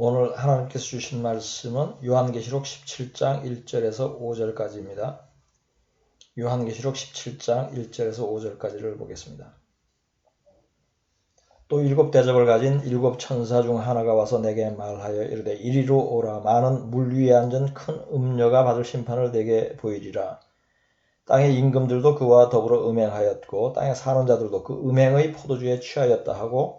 오늘 하나님께서 주신 말씀은 요한계시록 17장 1절에서 5절까지입니다. 요한계시록 17장 1절에서 5절까지를 보겠습니다. 또 일곱 대접을 가진 일곱 천사 중 하나가 와서 내게 말하여 이르되 이리로 오라 많은 물 위에 앉은 큰 음녀가 받을 심판을 내게 보이리라 땅의 임금들도 그와 더불어 음행하였고 땅에 사는 자들도 그 음행의 포도주에 취하였다 하고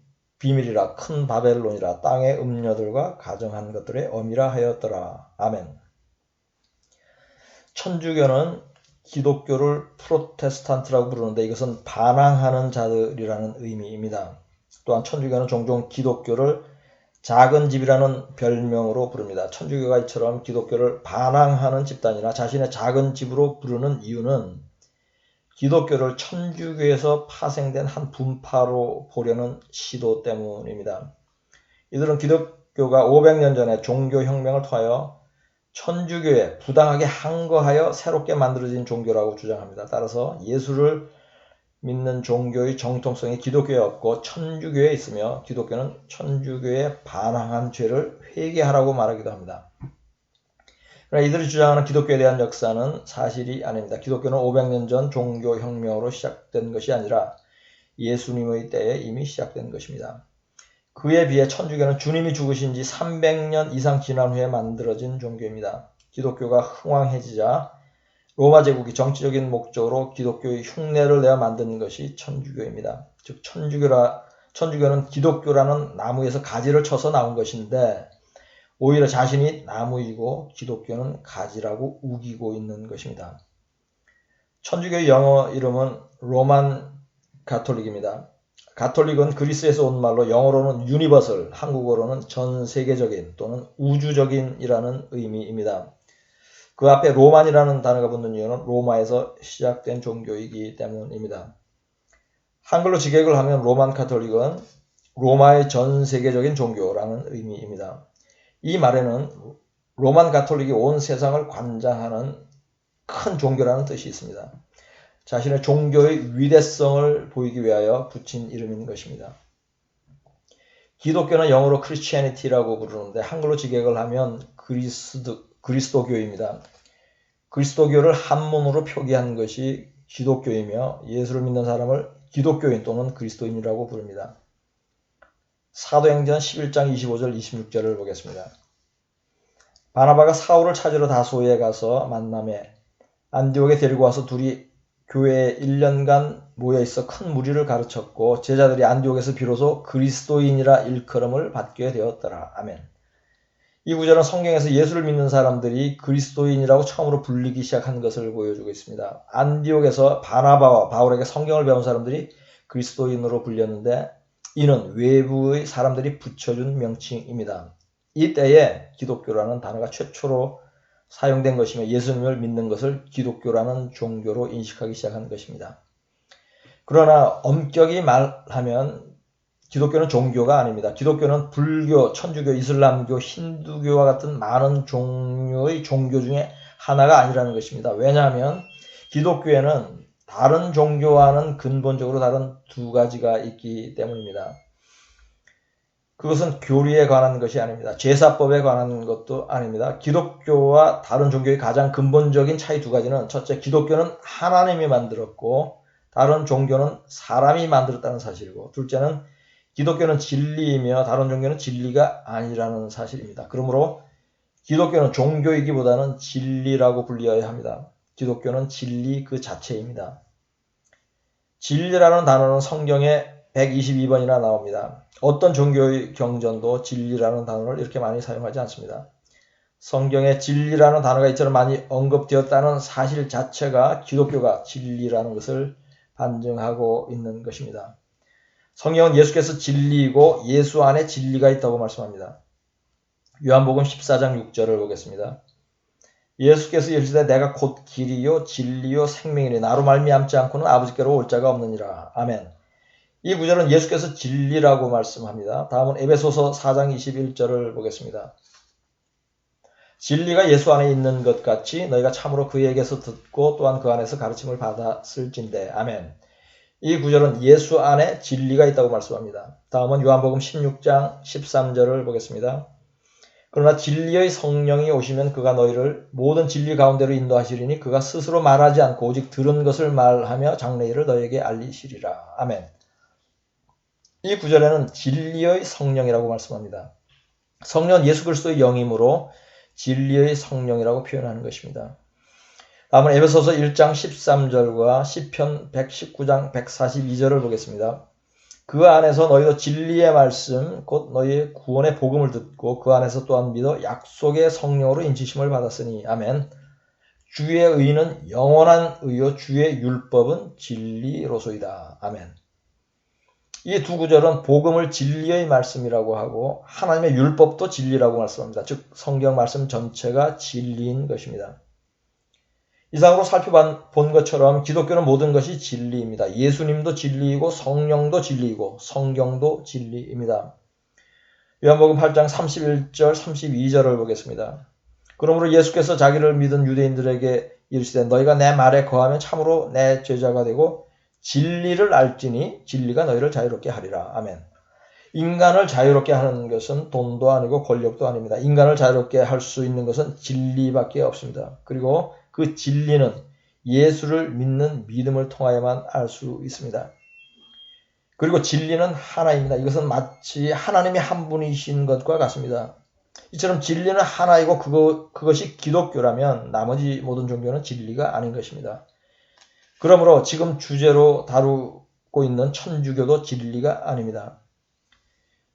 비밀이라 큰 바벨론이라 땅의 음녀들과 가정한 것들의 어미라 하였더라. 아멘. 천주교는 기독교를 프로테스탄트라고 부르는데 이것은 반항하는 자들이라는 의미입니다. 또한 천주교는 종종 기독교를 작은 집이라는 별명으로 부릅니다. 천주교가 이처럼 기독교를 반항하는 집단이나 자신의 작은 집으로 부르는 이유는 기독교를 천주교에서 파생된 한 분파로 보려는 시도 때문입니다. 이들은 기독교가 500년 전에 종교혁명을 통하여 천주교에 부당하게 항거하여 새롭게 만들어진 종교라고 주장합니다. 따라서 예수를 믿는 종교의 정통성이 기독교에 없고 천주교에 있으며 기독교는 천주교에 반항한 죄를 회개하라고 말하기도 합니다. 그러나 이들이 주장하는 기독교에 대한 역사는 사실이 아닙니다. 기독교는 500년 전 종교혁명으로 시작된 것이 아니라 예수님의 때에 이미 시작된 것입니다. 그에 비해 천주교는 주님이 죽으신 지 300년 이상 지난 후에 만들어진 종교입니다. 기독교가 흥왕해지자 로마 제국이 정치적인 목적으로 기독교의 흉내를 내어 만든 것이 천주교입니다. 즉 천주교라 천주교는 기독교라는 나무에서 가지를 쳐서 나온 것인데 오히려 자신이 나무이고 기독교는 가지라고 우기고 있는 것입니다. 천주교의 영어 이름은 로만 가톨릭입니다. 가톨릭은 그리스에서 온 말로 영어로는 유니버설, 한국어로는 전 세계적인 또는 우주적인이라는 의미입니다. 그 앞에 로만이라는 단어가 붙는 이유는 로마에서 시작된 종교이기 때문입니다. 한글로 직역을 하면 로만 카톨릭은 로마의 전 세계적인 종교라는 의미입니다. 이 말에는 로만 가톨릭이 온 세상을 관장하는 큰 종교라는 뜻이 있습니다. 자신의 종교의 위대성을 보이기 위하여 붙인 이름인 것입니다. 기독교는 영어로 크리스티애니티라고 부르는데 한글로 직역을 하면 그리스도, 그리스도교입니다. 그리스도교를 한문으로 표기한 것이 기독교이며 예수를 믿는 사람을 기독교인 또는 그리스도인이라고 부릅니다. 사도행전 11장 25절 26절을 보겠습니다. 바나바가 사울을 찾으러 다소에 가서 만남에 안디옥에 데리고 와서 둘이 교회에 1년간 모여 있어 큰 무리를 가르쳤고 제자들이 안디옥에서 비로소 그리스도인이라 일컬음을 받게 되었더라. 아멘. 이 구절은 성경에서 예수를 믿는 사람들이 그리스도인이라고 처음으로 불리기 시작한 것을 보여주고 있습니다. 안디옥에서 바나바와 바울에게 성경을 배운 사람들이 그리스도인으로 불렸는데 이는 외부의 사람들이 붙여준 명칭입니다. 이때에 기독교라는 단어가 최초로 사용된 것이며 예수님을 믿는 것을 기독교라는 종교로 인식하기 시작한 것입니다. 그러나 엄격히 말하면 기독교는 종교가 아닙니다. 기독교는 불교, 천주교, 이슬람교, 힌두교와 같은 많은 종류의 종교 중에 하나가 아니라는 것입니다. 왜냐하면 기독교에는 다른 종교와는 근본적으로 다른 두 가지가 있기 때문입니다. 그것은 교리에 관한 것이 아닙니다. 제사법에 관한 것도 아닙니다. 기독교와 다른 종교의 가장 근본적인 차이 두 가지는 첫째, 기독교는 하나님이 만들었고 다른 종교는 사람이 만들었다는 사실이고 둘째는 기독교는 진리이며 다른 종교는 진리가 아니라는 사실입니다. 그러므로 기독교는 종교이기보다는 진리라고 불리어야 합니다. 기독교는 진리 그 자체입니다. 진리라는 단어는 성경에 122번이나 나옵니다. 어떤 종교의 경전도 진리라는 단어를 이렇게 많이 사용하지 않습니다. 성경에 진리라는 단어가 이처럼 많이 언급되었다는 사실 자체가 기독교가 진리라는 것을 반증하고 있는 것입니다. 성경은 예수께서 진리이고 예수 안에 진리가 있다고 말씀합니다. 요한복음 14장 6절을 보겠습니다. 예수께서 이르시되 내가 곧 길이요 진리요 생명이니 나로 말미암지 않고는 아버지께로 올 자가 없느니라. 아멘. 이 구절은 예수께서 진리라고 말씀합니다. 다음은 에베소서 4장 21절을 보겠습니다. 진리가 예수 안에 있는 것 같이 너희가 참으로 그에게서 듣고 또한 그 안에서 가르침을 받았을진데 아멘. 이 구절은 예수 안에 진리가 있다고 말씀합니다. 다음은 요한복음 16장 13절을 보겠습니다. 그러나 진리의 성령이 오시면 그가 너희를 모든 진리 가운데로 인도하시리니 그가 스스로 말하지 않고 오직 들은 것을 말하며 장래일을 너희에게 알리시리라. 아멘. 이 구절에는 진리의 성령이라고 말씀합니다. 성령 예수 그리스도의 영이므로 진리의 성령이라고 표현하는 것입니다. 다음은 에베소서 1장 13절과 시편 119장 142절을 보겠습니다. 그 안에서 너희도 진리의 말씀 곧 너희의 구원의 복음을 듣고 그 안에서 또한 믿어 약속의 성령으로 인치심을 받았으니 아멘. 주의 의는 영원한 의요 주의 율법은 진리로소이다. 아멘. 이 두 구절은 복음을 진리의 말씀이라고 하고 하나님의 율법도 진리라고 말씀합니다. 즉 성경 말씀 전체가 진리인 것입니다. 이상으로 살펴본 것처럼 기독교는 모든 것이 진리입니다. 예수님도 진리이고 성령도 진리이고 성경도 진리입니다. 요한복음 8장 31절 32절을 보겠습니다. 그러므로 예수께서 자기를 믿은 유대인들에게 이르시되 너희가 내 말에 거하면 참으로 내 제자가 되고 진리를 알지니 진리가 너희를 자유롭게 하리라. 아멘. 인간을 자유롭게 하는 것은 돈도 아니고 권력도 아닙니다. 인간을 자유롭게 할 수 있는 것은 진리밖에 없습니다. 그리고 그 진리는 예수를 믿는 믿음을 통하여만 알 수 있습니다. 그리고 진리는 하나입니다. 이것은 마치 하나님이 한 분이신 것과 같습니다. 이처럼 진리는 하나이고 그거, 그것이 기독교라면 나머지 모든 종교는 진리가 아닌 것입니다. 그러므로 지금 주제로 다루고 있는 천주교도 진리가 아닙니다.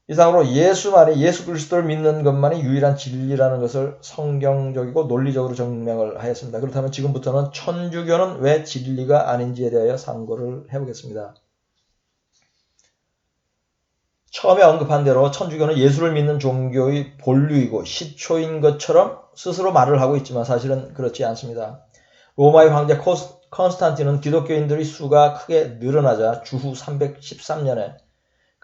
이상으로 예수만이 예수 그리스도를 믿는 것만이 유일한 진리라는 것을 성경적이고 논리적으로 증명을 하였습니다. 그렇다면 지금부터는 천주교는 왜 진리가 아닌지에 대하여 상고를 해보겠습니다. 처음에 언급한 대로 천주교는 예수를 믿는 종교의 본류이고 시초인 것처럼 스스로 말을 하고 있지만 사실은 그렇지 않습니다. 로마의 황제 컨스탄틴은 기독교인들의 수가 크게 늘어나자 주후 313년에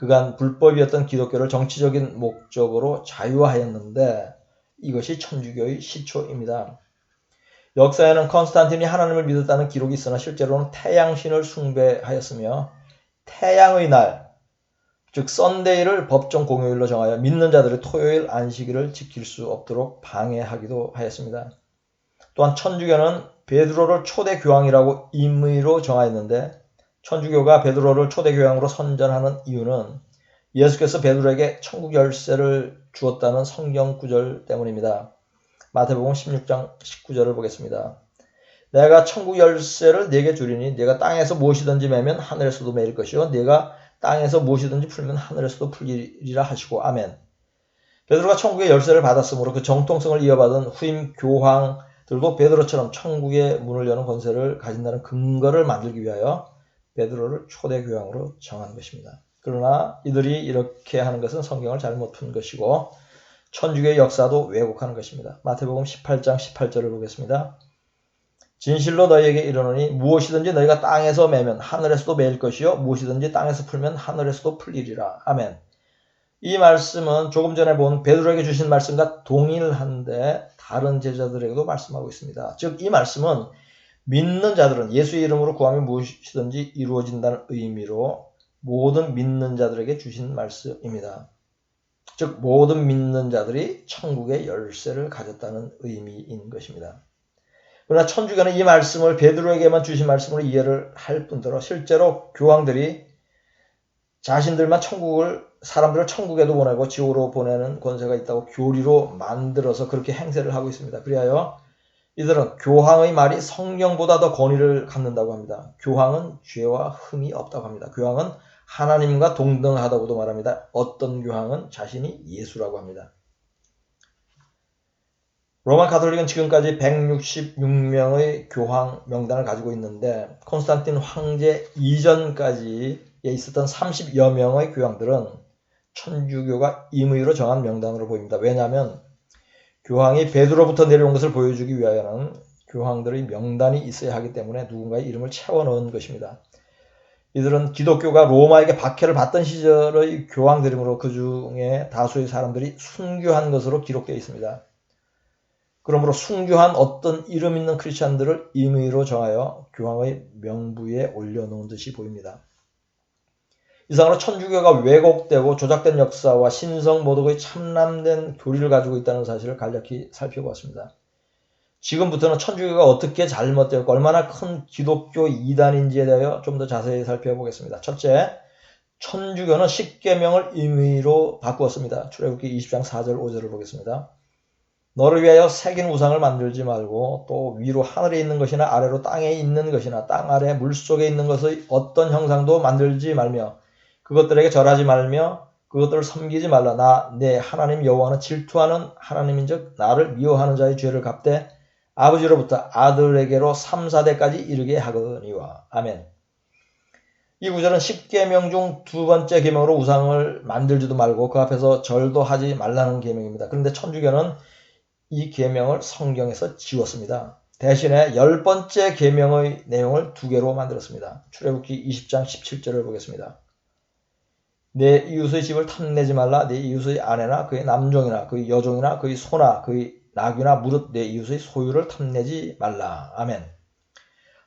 그간 불법이었던 기독교를 정치적인 목적으로 자유화하였는데 이것이 천주교의 시초입니다. 역사에는 컨스탄틴이 하나님을 믿었다는 기록이 있으나 실제로는 태양신을 숭배하였으며 태양의 날, 즉 썬데이를 법정 공휴일로 정하여 믿는 자들의 토요일 안식일을 지킬 수 없도록 방해하기도 하였습니다. 또한 천주교는 베드로를 초대 교황이라고 임의로 정하였는데 천주교가 베드로를 초대교황으로 선전하는 이유는 예수께서 베드로에게 천국 열쇠를 주었다는 성경 구절 때문입니다. 마태복음 16장 19절을 보겠습니다. 내가 천국 열쇠를 네게 주리니 네가 땅에서 무엇이든지 매면 하늘에서도 매일 것이요 네가 땅에서 무엇이든지 풀면 하늘에서도 풀리리라 하시고 아멘. 베드로가 천국의 열쇠를 받았으므로 그 정통성을 이어받은 후임 교황들도 베드로처럼 천국의 문을 여는 권세를 가진다는 근거를 만들기 위하여 베드로를 초대 교황으로 정한 것입니다. 그러나 이들이 이렇게 하는 것은 성경을 잘못 푼 것이고 천주교의 역사도 왜곡하는 것입니다. 마태복음 18장 18절을 보겠습니다. 진실로 너희에게 이르노니 무엇이든지 너희가 땅에서 매면 하늘에서도 매일 것이요 무엇이든지 땅에서 풀면 하늘에서도 풀리리라. 아멘. 이 말씀은 조금 전에 본 베드로에게 주신 말씀과 동일한데 다른 제자들에게도 말씀하고 있습니다. 즉 이 말씀은 믿는 자들은 예수의 이름으로 구하면 무엇이든지 이루어진다는 의미로 모든 믿는 자들에게 주신 말씀입니다. 즉 모든 믿는 자들이 천국의 열쇠를 가졌다는 의미인 것입니다. 그러나 천주교는 이 말씀을 베드로에게만 주신 말씀으로 이해를 할 뿐더러 실제로 교황들이 자신들만 천국을 사람들을 천국에도 보내고 지옥으로 보내는 권세가 있다고 교리로 만들어서 그렇게 행세를 하고 있습니다. 그리하여 이들은 교황의 말이 성경보다 더 권위를 갖는다고 합니다. 교황은 죄와 흠이 없다고 합니다. 교황은 하나님과 동등하다고도 말합니다. 어떤 교황은 자신이 예수라고 합니다. 로마 가톨릭은 지금까지 166명의 교황 명단을 가지고 있는데 콘스탄틴 황제 이전까지에 있었던 30여 명의 교황들은 천주교가 임의로 정한 명단으로 보입니다. 왜냐하면 교황이 베드로부터 내려온 것을 보여주기 위하여는 교황들의 명단이 있어야 하기 때문에 누군가의 이름을 채워 넣은 것입니다. 이들은 기독교가 로마에게 박해를 받던 시절의 교황들이므로 그 중에 다수의 사람들이 순교한 것으로 기록되어 있습니다. 그러므로 순교한 어떤 이름 있는 크리스찬들을 임의로 정하여 교황의 명부에 올려놓은 듯이 보입니다. 이상으로 천주교가 왜곡되고 조작된 역사와 신성 모독의 참람된 교리를 가지고 있다는 사실을 간략히 살펴보았습니다. 지금부터는 천주교가 어떻게 잘못되었고 얼마나 큰 기독교 이단인지에 대하여 좀 더 자세히 살펴보겠습니다. 첫째, 천주교는 십계명을 임의로 바꾸었습니다. 출애굽기 20장 4절 5절을 보겠습니다. 너를 위하여 새긴 우상을 만들지 말고 또 위로 하늘에 있는 것이나 아래로 땅에 있는 것이나 땅 아래 물 속에 있는 것의 어떤 형상도 만들지 말며 그것들에게 절하지 말며 그것들을 섬기지 말라. 나내 하나님 여호와는 질투하는 하나님인즉 나를 미워하는 자의 죄를 갚되 아버지로부터 아들에게로 3, 4대까지 이르게 하거니와. 아멘. 이 구절은 10계명 중 두 번째 계명으로 우상을 만들지도 말고 그 앞에서 절도 하지 말라는 계명입니다. 그런데 천주교는 이 계명을 성경에서 지웠습니다. 대신에 열 번째 계명의 내용을 두 개로 만들었습니다. 출애굽기 20장 17절을 보겠습니다. 내 이웃의 집을 탐내지 말라. 내 이웃의 아내나 그의 남종이나 그의 여종이나 그의 소나 그의 낙이나 무릇 내 이웃의 소유를 탐내지 말라. 아멘.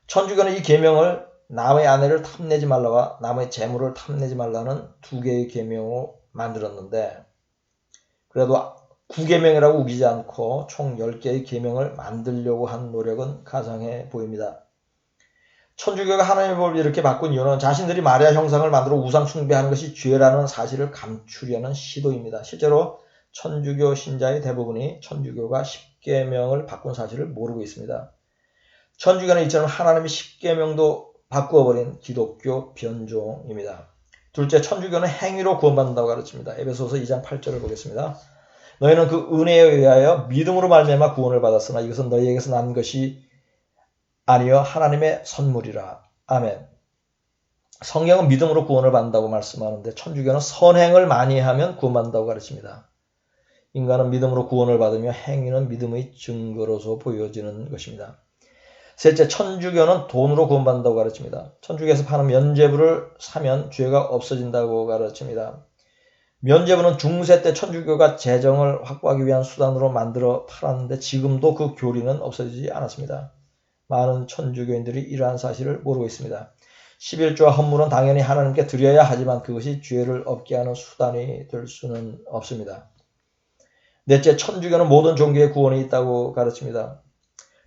천주교는 이 계명을 남의 아내를 탐내지 말라와 남의 재물을 탐내지 말라는 두 개의 계명으로 만들었는데 그래도 구계명이라고 우기지 않고 총 10개의 계명을 만들려고 한 노력은 가상해 보입니다. 천주교가 하나님의 법을 이렇게 바꾼 이유는 자신들이 마리아 형상을 만들어 우상 숭배하는 것이 죄라는 사실을 감추려는 시도입니다. 실제로 천주교 신자의 대부분이 천주교가 십계명을 바꾼 사실을 모르고 있습니다. 천주교는 이처럼 하나님의 십계명도 바꾸어버린 기독교 변종입니다. 둘째, 천주교는 행위로 구원받는다고 가르칩니다. 에베소서 2장 8절을 보겠습니다. 너희는 그 은혜에 의하여 믿음으로 말미암아 구원을 받았으나 이것은 너희에게서 난 것이 아니여 하나님의 선물이라. 아멘. 성경은 믿음으로 구원을 받는다고 말씀하는데 천주교는 선행을 많이 하면 구원받는다고 가르칩니다. 인간은 믿음으로 구원을 받으며 행위는 믿음의 증거로서 보여지는 것입니다. 셋째, 천주교는 돈으로 구원받는다고 가르칩니다. 천주교에서 파는 면제부를 사면 죄가 없어진다고 가르칩니다. 면제부는 중세 때 천주교가 재정을 확보하기 위한 수단으로 만들어 팔았는데 지금도 그 교리는 없어지지 않았습니다. 많은 천주교인들이 이러한 사실을 모르고 있습니다. 11조와 헌물은 당연히 하나님께 드려야 하지만 그것이 죄를 없게 하는 수단이 될 수는 없습니다. 넷째, 천주교는 모든 종교에 구원이 있다고 가르칩니다.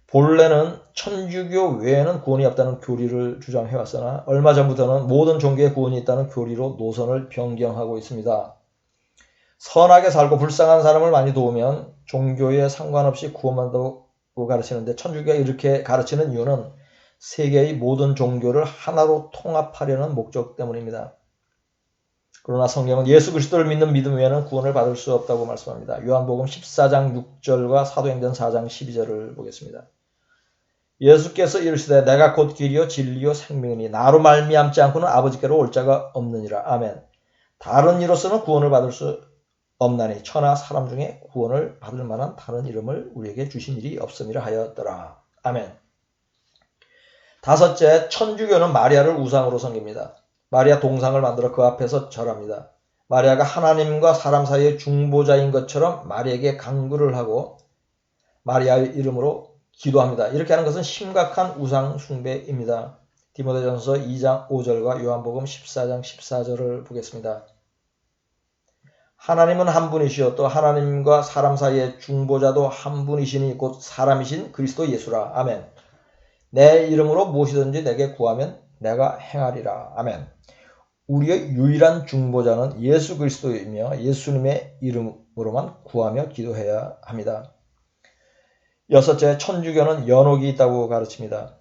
본래는 천주교 외에는 구원이 없다는 교리를 주장해왔으나 얼마 전부터는 모든 종교에 구원이 있다는 교리로 노선을 변경하고 있습니다. 선하게 살고 불쌍한 사람을 많이 도우면 종교에 상관없이 구원받는다고 가르치는데 천주교가 이렇게 가르치는 이유는 세계의 모든 종교를 하나로 통합하려는 목적 때문입니다. 그러나 성경은 예수 그리스도를 믿는 믿음 외에는 구원을 받을 수 없다고 말씀합니다. 요한복음 14장 6절과 사도행전 4장 12절을 보겠습니다. 예수께서 이르시되 내가 곧 길이요 진리요 생명이니 나로 말미암지 않고는 아버지께로 올 자가 없느니라. 아멘. 다른 이로서는 구원을 받을 수 없나니 천하 사람 중에 구원을 받을 만한 다른 이름을 우리에게 주신 일이 없음이라 하였더라. 아멘. 다섯째, 천주교는 마리아를 우상으로 섬깁니다. 마리아 동상을 만들어 그 앞에서 절합니다. 마리아가 하나님과 사람 사이의 중보자인 것처럼 마리아에게 강구를 하고 마리아의 이름으로 기도합니다. 이렇게 하는 것은 심각한 우상 숭배입니다. 디모데전서 2장 5절과 요한복음 14장 14절을 보겠습니다. 하나님은 한 분이시요 또 하나님과 사람 사이의 중보자도 한 분이시니 곧 사람이신 그리스도 예수라. 아멘. 내 이름으로 무엇이든지 내게 구하면 내가 행하리라. 아멘. 우리의 유일한 중보자는 예수 그리스도이며 예수님의 이름으로만 구하며 기도해야 합니다. 여섯째, 천주교는 연옥이 있다고 가르칩니다.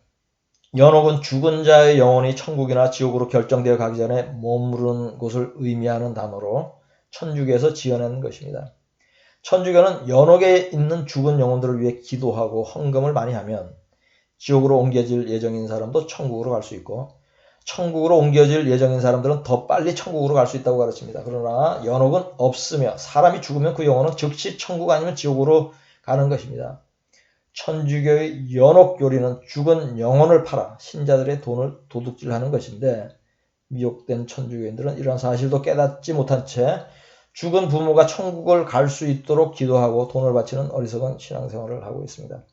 연옥은 죽은 자의 영혼이 천국이나 지옥으로 결정되어 가기 전에 머무르는 곳을 의미하는 단어로 천주교에서 지어낸 것입니다. 천주교는 연옥에 있는 죽은 영혼들을 위해 기도하고 헌금을 많이 하면 지옥으로 옮겨질 예정인 사람도 천국으로 갈 수 있고 천국으로 옮겨질 예정인 사람들은 더 빨리 천국으로 갈 수 있다고 가르칩니다. 그러나 연옥은 없으며 사람이 죽으면 그 영혼은 즉시 천국 아니면 지옥으로 하는 것입니다. 천주교의 연옥 교리는 죽은 영혼을 팔아 신자들의 돈을 도둑질하는 것인데 미혹된 천주교인들은 이러한 사실도 깨닫지 못한 채 죽은 부모가 천국을 갈 수 있도록 기도하고 돈을 바치는 어리석은 신앙생활을 하고 있습니다.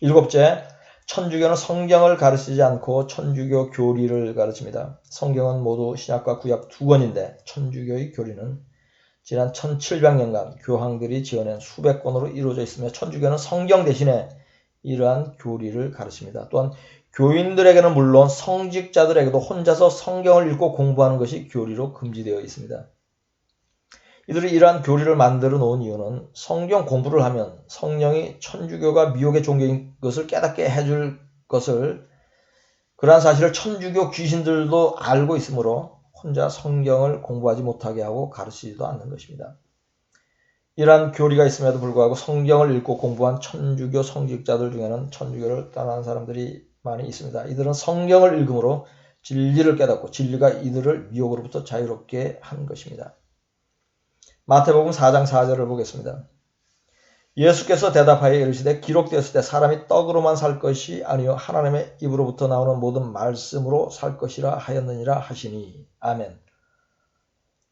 일곱째, 천주교는 성경을 가르치지 않고 천주교 교리를 가르칩니다. 성경은 모두 신약과 구약 두 권인데 천주교의 교리는 지난 1700년간 교황들이 지어낸 수백 권으로 이루어져 있으며 천주교는 성경 대신에 이러한 교리를 가르칩니다. 또한 교인들에게는 물론 성직자들에게도 혼자서 성경을 읽고 공부하는 것이 교리로 금지되어 있습니다. 이들이 이러한 교리를 만들어 놓은 이유는 성경 공부를 하면 성령이 천주교가 미혹의 종교인 것을 깨닫게 해줄 것을 그러한 사실을 천주교 귀신들도 알고 있으므로 혼자 성경을 공부하지 못하게 하고 가르치지도 않는 것입니다. 이러한 교리가 있음에도 불구하고 성경을 읽고 공부한 천주교 성직자들 중에는 천주교를 떠나는 사람들이 많이 있습니다. 이들은 성경을 읽음으로 진리를 깨닫고 진리가 이들을 미혹으로부터 자유롭게 한 것입니다. 마태복음 4장 4절을 보겠습니다. 예수께서 대답하여 이르시되 기록되었을 때 사람이 떡으로만 살 것이 아니요 하나님의 입으로부터 나오는 모든 말씀으로 살 것이라 하였느니라 하시니 아멘.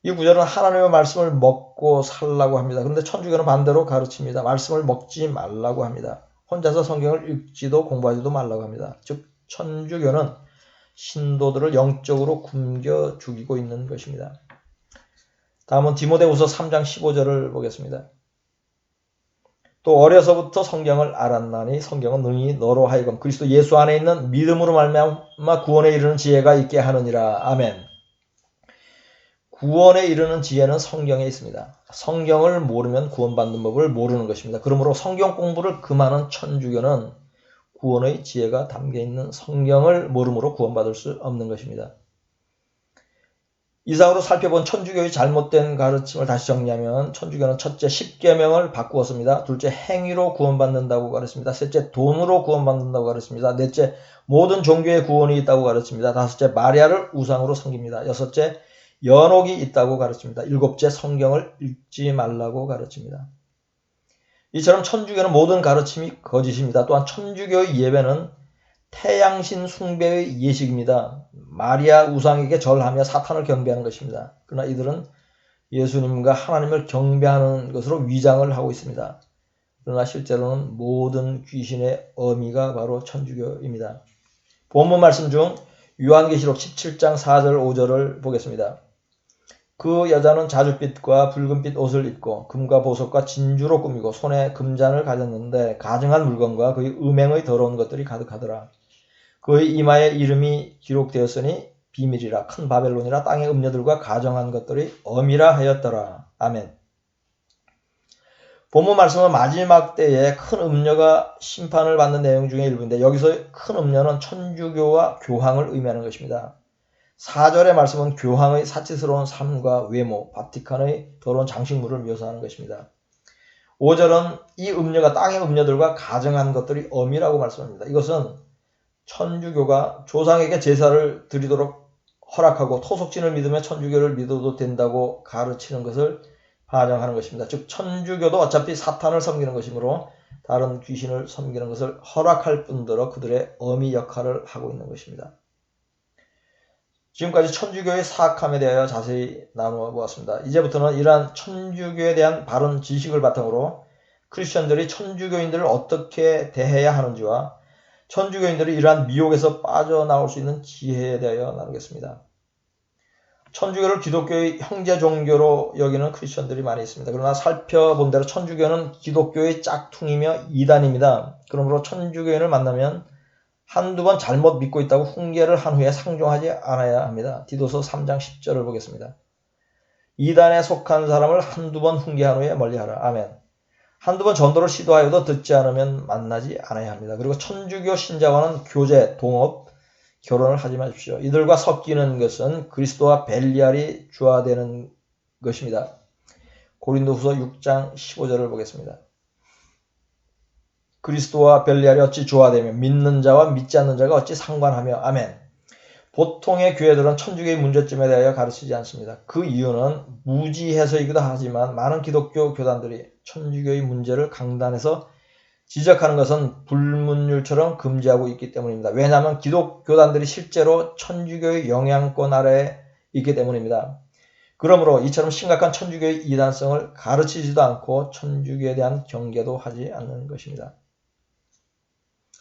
이 구절은 하나님의 말씀을 먹고 살라고 합니다. 그런데 천주교는 반대로 가르칩니다. 말씀을 먹지 말라고 합니다. 혼자서 성경을 읽지도 공부하지도 말라고 합니다. 즉 천주교는 신도들을 영적으로 굶겨 죽이고 있는 것입니다. 다음은 디모데후서 3장 15절을 보겠습니다. 또 어려서부터 성경을 알았나니 성경은 능히 너로 하여금 그리스도 예수 안에 있는 믿음으로 말미암아 구원에 이르는 지혜가 있게 하느니라. 아멘. 구원에 이르는 지혜는 성경에 있습니다. 성경을 모르면 구원받는 법을 모르는 것입니다. 그러므로 성경 공부를 금하는 천주교는 구원의 지혜가 담겨 있는 성경을 모름으로 구원받을 수 없는 것입니다. 이상으로 살펴본 천주교의 잘못된 가르침을 다시 정리하면 천주교는 첫째 십계명을 바꾸었습니다. 둘째 행위로 구원받는다고 가르칩니다. 셋째 돈으로 구원받는다고 가르칩니다. 넷째 모든 종교의 구원이 있다고 가르칩니다. 다섯째 마리아를 우상으로 섬깁니다. 여섯째 연옥이 있다고 가르칩니다. 일곱째 성경을 읽지 말라고 가르칩니다. 이처럼 천주교는 모든 가르침이 거짓입니다. 또한 천주교의 예배는 태양신 숭배의 예식입니다. 마리아 우상에게 절하며 사탄을 경배하는 것입니다. 그러나 이들은 예수님과 하나님을 경배하는 것으로 위장을 하고 있습니다. 그러나 실제로는 모든 귀신의 어미가 바로 천주교입니다. 본문 말씀 중 요한계시록 17장 4절 5절을 보겠습니다. 그 여자는 자줏빛과 붉은빛 옷을 입고 금과 보석과 진주로 꾸미고 손에 금잔을 가졌는데 가증한 물건과 그의 음행의 더러운 것들이 가득하더라. 그의 이마에 이름이 기록되었으니 비밀이라 큰 바벨론이라 땅의 음녀들과 가정한 것들이 엄이라 하였더라. 아멘. 본문 말씀은 마지막 때에 큰 음녀가 심판을 받는 내용 중에 일부인데 여기서 큰 음녀는 천주교와 교황을 의미하는 것입니다. 4절의 말씀은 교황의 사치스러운 삶과 외모, 바티칸의 더러운 장식물을 묘사하는 것입니다. 5절은 이 음녀가 땅의 음녀들과 가정한 것들이 엄이라고 말씀합니다. 이것은 천주교가 조상에게 제사를 드리도록 허락하고 토속진을 믿으며 천주교를 믿어도 된다고 가르치는 것을 반영하는 것입니다. 즉 천주교도 어차피 사탄을 섬기는 것이므로 다른 귀신을 섬기는 것을 허락할 뿐더러 그들의 어미 역할을 하고 있는 것입니다. 지금까지 천주교의 사악함에 대하여 자세히 나누어 보았습니다. 이제부터는 이러한 천주교에 대한 바른 지식을 바탕으로 크리스천들이 천주교인들을 어떻게 대해야 하는지와 천주교인들이 이러한 미혹에서 빠져나올 수 있는 지혜에 대하여 나누겠습니다. 천주교를 기독교의 형제 종교로 여기는 크리스천들이 많이 있습니다. 그러나 살펴본 대로 천주교는 기독교의 짝퉁이며 이단입니다. 그러므로 천주교인을 만나면 한두 번 잘못 믿고 있다고 훈계를 한 후에 상종하지 않아야 합니다. 디도서 3장 10절을 보겠습니다. 이단에 속한 사람을 한두 번 훈계한 후에 멀리하라. 아멘. 한두 번 전도를 시도하여도 듣지 않으면 만나지 않아야 합니다. 그리고 천주교 신자와는 교제, 동업, 결혼을 하지 마십시오. 이들과 섞이는 것은 그리스도와 벨리알이 주화되는 것입니다. 고린도후서 6장 15절을 보겠습니다. 그리스도와 벨리알이 어찌 조화되며 믿는 자와 믿지 않는 자가 어찌 상관하며 아멘. 보통의 교회들은 천주교의 문제점에 대하여 가르치지 않습니다. 그 이유는 무지해서이기도 하지만 많은 기독교 교단들이 천주교의 문제를 강단에서 지적하는 것은 불문율처럼 금지하고 있기 때문입니다. 왜냐하면 기독교단들이 실제로 천주교의 영향권 아래에 있기 때문입니다. 그러므로 이처럼 심각한 천주교의 이단성을 가르치지도 않고 천주교에 대한 경계도 하지 않는 것입니다.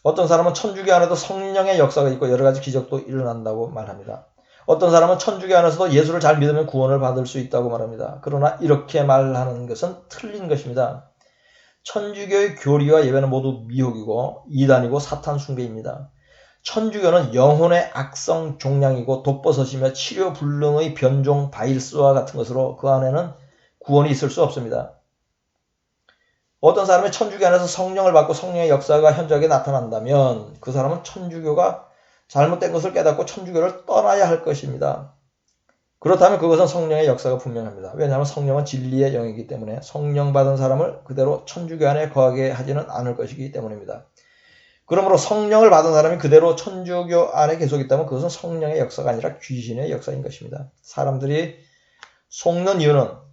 어떤 사람은 천주교 안에도 성령의 역사가 있고 여러 가지 기적도 일어난다고 말합니다. 어떤 사람은 천주교 안에서도 예수를 잘 믿으면 구원을 받을 수 있다고 말합니다. 그러나 이렇게 말하는 것은 틀린 것입니다. 천주교의 교리와 예배는 모두 미혹이고 이단이고 사탄 숭배입니다. 천주교는 영혼의 악성 종양이고 독버섯이며 치료 불능의 변종 바이러스와 같은 것으로 그 안에는 구원이 있을 수 없습니다. 어떤 사람이 천주교 안에서 성령을 받고 성령의 역사가 현저하게 나타난다면 그 사람은 천주교가 잘못된 것을 깨닫고 천주교를 떠나야 할 것입니다. 그렇다면 그것은 성령의 역사가 분명합니다. 왜냐하면 성령은 진리의 영이기 때문에 성령 받은 사람을 그대로 천주교 안에 거하게 하지는 않을 것이기 때문입니다. 그러므로 성령을 받은 사람이 그대로 천주교 안에 계속 있다면 그것은 성령의 역사가 아니라 귀신의 역사인 것입니다. 사람들이 속는 이유는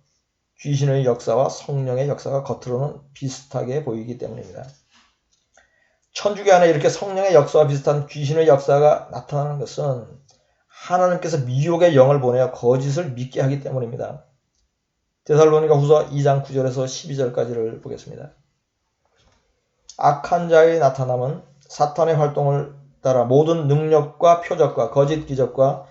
귀신의 역사와 성령의 역사가 겉으로는 비슷하게 보이기 때문입니다. 천주교 안에 이렇게 성령의 역사와 비슷한 귀신의 역사가 나타나는 것은 하나님께서 미혹의 영을 보내어 거짓을 믿게 하기 때문입니다. 데살로니가 후서 2장 9절에서 12절까지를 보겠습니다. 악한 자의 나타남은 사탄의 활동을 따라 모든 능력과 표적과 거짓 기적과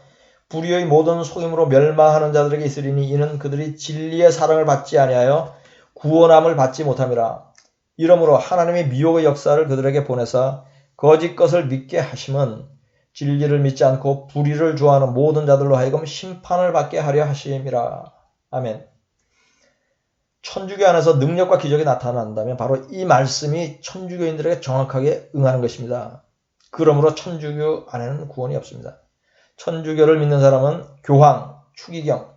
불의의 모든 속임으로 멸망하는 자들에게 있으리니 이는 그들이 진리의 사랑을 받지 아니하여 구원함을 받지 못함이라. 이러므로 하나님의 미혹의 역사를 그들에게 보내사 거짓 것을 믿게 하심은 진리를 믿지 않고 불의를 좋아하는 모든 자들로 하여금 심판을 받게 하려 하심이라. 아멘. 천주교 안에서 능력과 기적이 나타난다면 바로 이 말씀이 천주교인들에게 정확하게 응하는 것입니다. 그러므로 천주교 안에는 구원이 없습니다. 천주교를 믿는 사람은 교황, 추기경,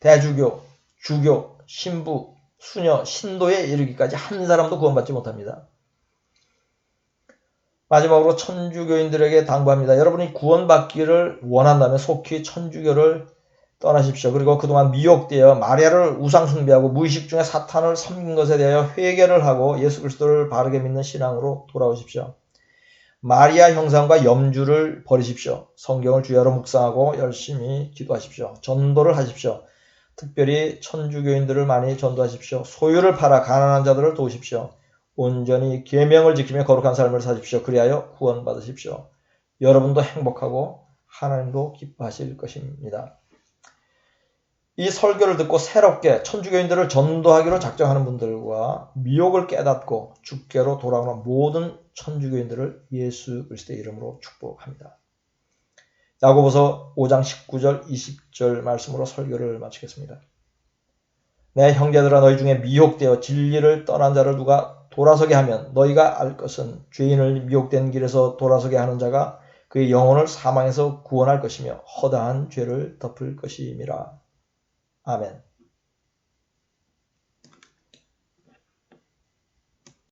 대주교, 주교, 신부, 수녀, 신도에 이르기까지 한 사람도 구원받지 못합니다. 마지막으로 천주교인들에게 당부합니다. 여러분이 구원받기를 원한다면 속히 천주교를 떠나십시오. 그리고 그동안 미혹되어 마리아를 우상숭배하고 무의식 중에 사탄을 섬긴 것에 대하여 회개를 하고 예수 그리스도를 바르게 믿는 신앙으로 돌아오십시오. 마리아 형상과 염주를 버리십시오. 성경을 주야로 묵상하고 열심히 기도하십시오. 전도를 하십시오. 특별히 천주교인들을 많이 전도하십시오. 소유를 팔아 가난한 자들을 도우십시오. 온전히 계명을 지키며 거룩한 삶을 사십시오. 그리하여 구원받으십시오. 여러분도 행복하고 하나님도 기뻐하실 것입니다. 이 설교를 듣고 새롭게 천주교인들을 전도하기로 작정하는 분들과 미혹을 깨닫고 주께로 돌아오는 모든 천주교인들을 예수 그리스도의 이름으로 축복합니다. 야고보서 5장 19절 20절 말씀으로 설교를 마치겠습니다. 내 형제들아 너희 중에 미혹되어 진리를 떠난 자를 누가 돌아서게 하면 너희가 알 것은 죄인을 미혹된 길에서 돌아서게 하는 자가 그의 영혼을 사망에서 구원할 것이며 허다한 죄를 덮을 것임이라. 아멘.